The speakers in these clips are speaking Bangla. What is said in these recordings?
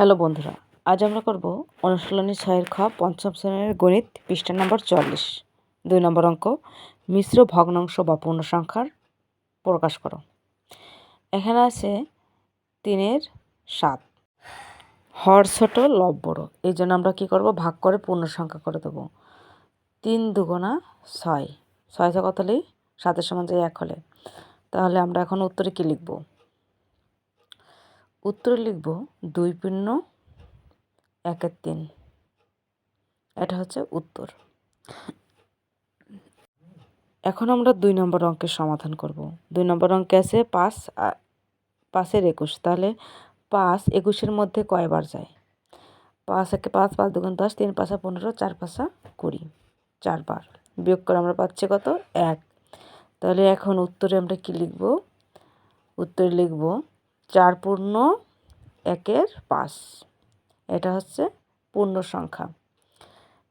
হ্যালো বন্ধুরা, আজ আমরা করব অনুশীলনী ছয়ের খ, পঞ্চম শ্রেণির গণিত পৃষ্ঠা নম্বর চল্লিশ দুই নম্বর অঙ্ক, মিশ্র ভগ্নাংশ বা পূর্ণ সংখ্যার প্রকাশ করো। এখানে আছে তিনের সাত। হর ছোট, লব বড়। এই জন্য আমরা কী করব? ভাগ করে পূর্ণ সংখ্যা করে দেবো। তিন দুগুণা ছয়। ছয় কত হলে সাতের সমান যায় এক হলে। তাহলে আমরা এখন উত্তরে কী লিখব? উত্তরে লিখব দুই শূন্য একের তিন। এটা হচ্ছে উত্তর। এখন আমরা দুই নম্বর অঙ্কের সমাধান করব। দুই নম্বর অঙ্কে আছে পাঁচ পাঁচের একুশ। তাহলে পাঁচ একুশের মধ্যে কয়বার যায়? পাঁচ একে পাঁচ পাঁচ দুগুণ দশ, তিন পাঁচা পনেরো, চার পাঁচা কুড়ি। চারবার। বিয়োগ করে আমরা পাচ্ছি কত? এক। তাহলে এখন উত্তরে আমরা কি লিখব? উত্তরে লিখব চার পূর্ণ একের পাঁচ। এটা হচ্ছে পূর্ণ সংখ্যা।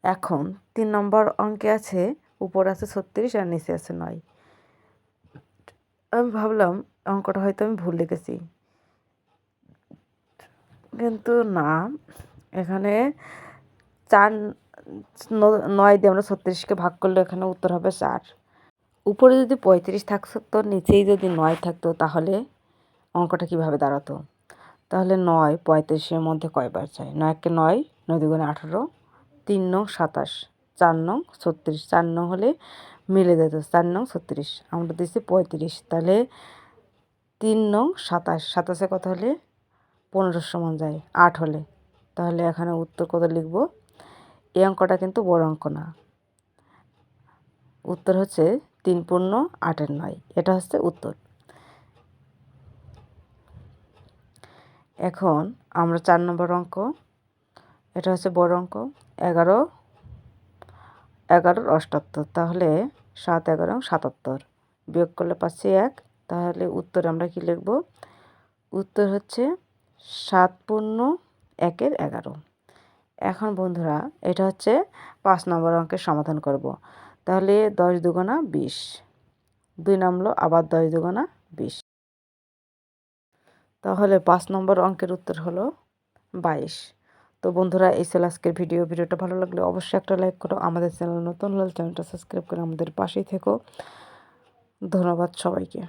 এখন তিন নম্বর অঙ্কে আছে, উপর আছে ছত্রিশ আর নিচে আছে নয়। আমি ভাবলাম অঙ্কটা হয়তো আমি ভুল লিখেছি। কিন্তু না, এখানে চার নয় দিয়ে আমরা ছত্রিশকে ভাগ করলে এখানে উত্তর হবে চার। উপরে যদি পঁয়ত্রিশ থাকতো, নিচেই যদি নয় থাকতো, তাহলে অঙ্কটা কীভাবে দাঁড়াতো? তাহলে নয়, পঁয়ত্রিশের মধ্যে কয়বার যায় নয়কে নয় নয় দুগুণে আঠারো, তিন নং সাতাশ, চার নং ছত্রিশ। চার নং হলে মিলে যেত, চার নং ছত্রিশ। আমরা দিচ্ছি পঁয়ত্রিশ। তাহলে তিন নং সাতাশ। সাতাশে কত হলে? পনেরোর সমান যায়, আট হলে। তাহলে এখানে উত্তর কত লিখব? এই অঙ্কটা কিন্তু বড় অঙ্ক না। উত্তর হচ্ছে তিন পূর্ণ আটের নয়। এটা হচ্ছে উত্তর। এখন আমরা চার নম্বর অঙ্ক। এটা হচ্ছে বড় অঙ্ক। এগারো, এগারোর অষ্টাত্তর। তাহলে সাত, এগারো, সাতাত্তর। বিয়োগ করলে পাচ্ছি এক। তাহলে উত্তর আমরা কি লিখব? উত্তর হচ্ছে সাত পূর্ণ একের এগারো। এখন বন্ধুরা, এটা হচ্ছে পাঁচ নম্বর অঙ্কের সমাধান করব। তাহলে দশ দুগোনা বিশ। দুই নামলো, আবার দশ দুগোনা বিশ। তাহলে পাঁচ নম্বর অঙ্কের উত্তর হলো বাইশ। তো বন্ধুরা, এই ছিল আজকের ভিডিও। ভিডিওটা ভালো লাগলে অবশ্যই একটা লাইক করো। আমাদের চ্যানেল নতুন হলে চ্যানেলটা সাবস্ক্রাইব করে আমাদের পাশেই থেকো। ধন্যবাদ সবাইকে।